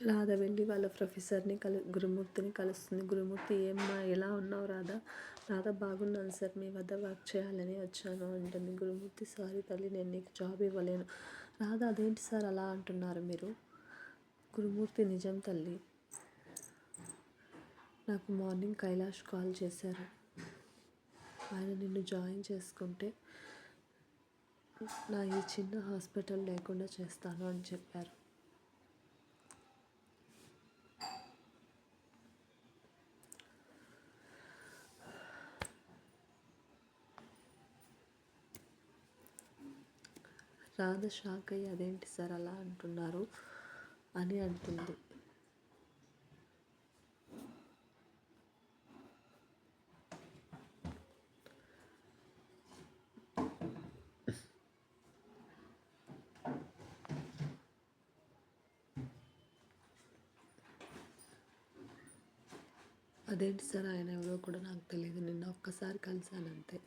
రాధ వెళ్ళి వాళ్ళ ప్రొఫెసర్ని కలు గురుమూర్తిని కలుస్తుంది. గురుమూర్తి ఏమ్మా ఎలా ఉన్నావు రాధ? రాధ బాగున్నాను సార్. మీ వద్ద వర్క్ చేయాలని వచ్చాను అంటుంది గురుమూర్తి. సారీ తల్లి నేను నీకు జాబ్ ఇవ్వలేను. రాధ అదేంటి సార్ అలా అంటున్నారు మీరు? గురుమూర్తి నిజం తల్లి. నాకు మార్నింగ్ కైలాష్ కాల్ చేశారు. ఆయన నిన్ను జాయిన్ చేసుకుంటే నా ఈ చిన్న హాస్పిటల్ లేకుండా చేస్తాను అని చెప్పారు. రాధ షాక్ అయ్యి అదేంటి సార్ అలా అంటున్నారు అని అంటుంది. అదేంటి సార్ ఆయన ఎవరో కూడా నాకు తెలియదు నిన్న ఒక్కసారి కలిశానంతే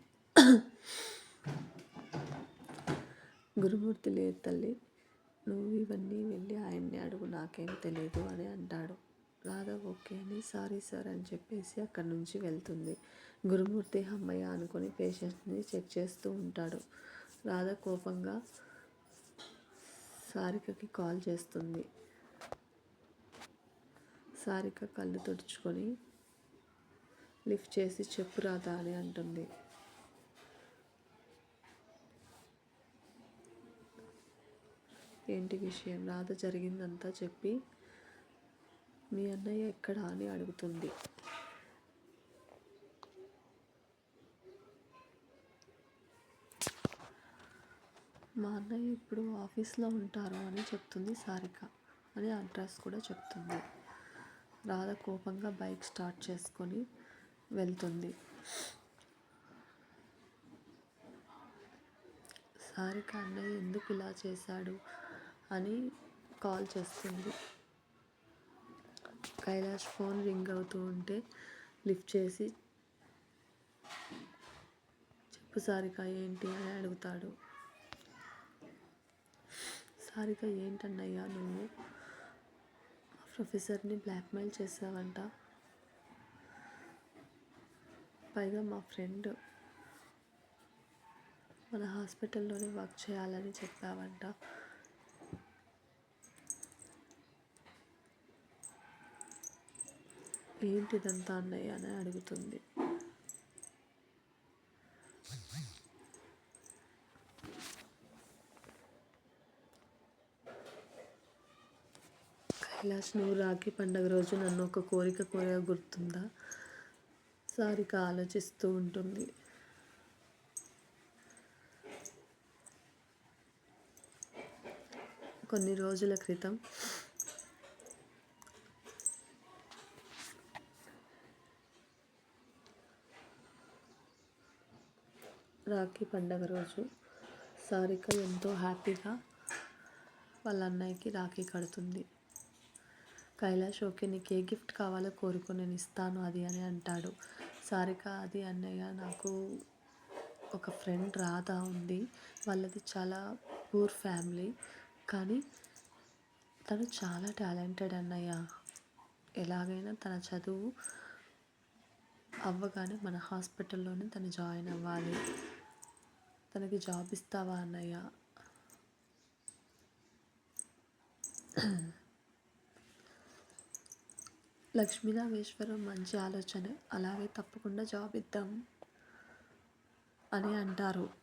గురుమూర్తి లేదు తల్లి. నువ్వు ఇవన్నీ వెళ్ళి ఆయన్ని అడుగు నాకేం తెలియదు అని అంటాడు. రాధా ఓకే అని సారీ సార్ అని చెప్పేసి అక్కడి నుంచి వెళ్తుంది. గురుమూర్తి అమ్మయ్య అనుకొని పేషెంట్ని చెక్ చేస్తూ ఉంటాడు. రాధ కోపంగా సారికకి కాల్ చేస్తుంది. సారిక కళ్ళు తుడుచుకొని లిఫ్ట్ చేసి చెప్పు రాధా అని అంటుంది. ఏంటి విషయం? రాధ జరిగిందంతా చెప్పి మీ అన్నయ్య ఎక్కడా అని అడుగుతుంది. మా అన్నయ్య ఇప్పుడు ఆఫీస్లో ఉంటారు అని చెప్తుంది సారిక అని అడ్రస్ కూడా చెప్తుంది. రాధ కోపంగా బైక్ స్టార్ట్ చేసుకొని వెళ్తుంది. సారిక అన్నయ్య ఎందుకు ఇలా చేశాడు? అని కాల్ చేస్తుంది. కైలాష్ ఫోన్ రింగ్ అవుతూ ఉంటే లిఫ్ట్ చేసి చెప్పు సారిక ఏంటి? అని అడుగుతాడు. సారిక ఏంటన్నయ్యా నువ్వు? ప్రొఫెసర్ని బ్లాక్మెయిల్ చేసావంట. పైగా మా ఫ్రెండ్ మన హాస్పిటల్లోనే వర్క్ చేయాలని చెప్పావంట. ఏంటిదంతా అన్నయ్య అని అడుగుతుంది. కైలాష్ నువ్వు రాఖీ పండగ రోజు నన్ను ఒక కోరిక కోరిక గుర్తుందా? సారిక ఆలోచిస్తూ ఉంటుంది. కొన్ని రోజుల క్రితం రాఖీ పండగ రోజు సారిక ఎంతో హ్యాపీగా వాళ్ళ అన్నయ్యకి రాఖీ కడుతుంది. కైలాష్ ఓకే నీకు ఏ గిఫ్ట్ కావాలో కోరుకో నేను ఇస్తాను అది అని అంటాడు. సారిక అది అన్నయ్య నాకు ఒక ఫ్రెండ్ రాధా ఉంది. వాళ్ళది చాలా పూర్ ఫ్యామిలీ. కానీ తను చాలా టాలెంటెడ్ అన్నయ్య. ఎలాగైనా తన చదువు అవ్వగానే మన హాస్పిటల్లోనే తను జాయిన్ అవ్వాలి. తనకి జాబ్ ఇస్తావా అన్నయ్య? లక్ష్మీనామేశ్వరం మంచి ఆలోచన. అలాగే తప్పకుండా జాబ్ ఇద్దాం అని అంటారు.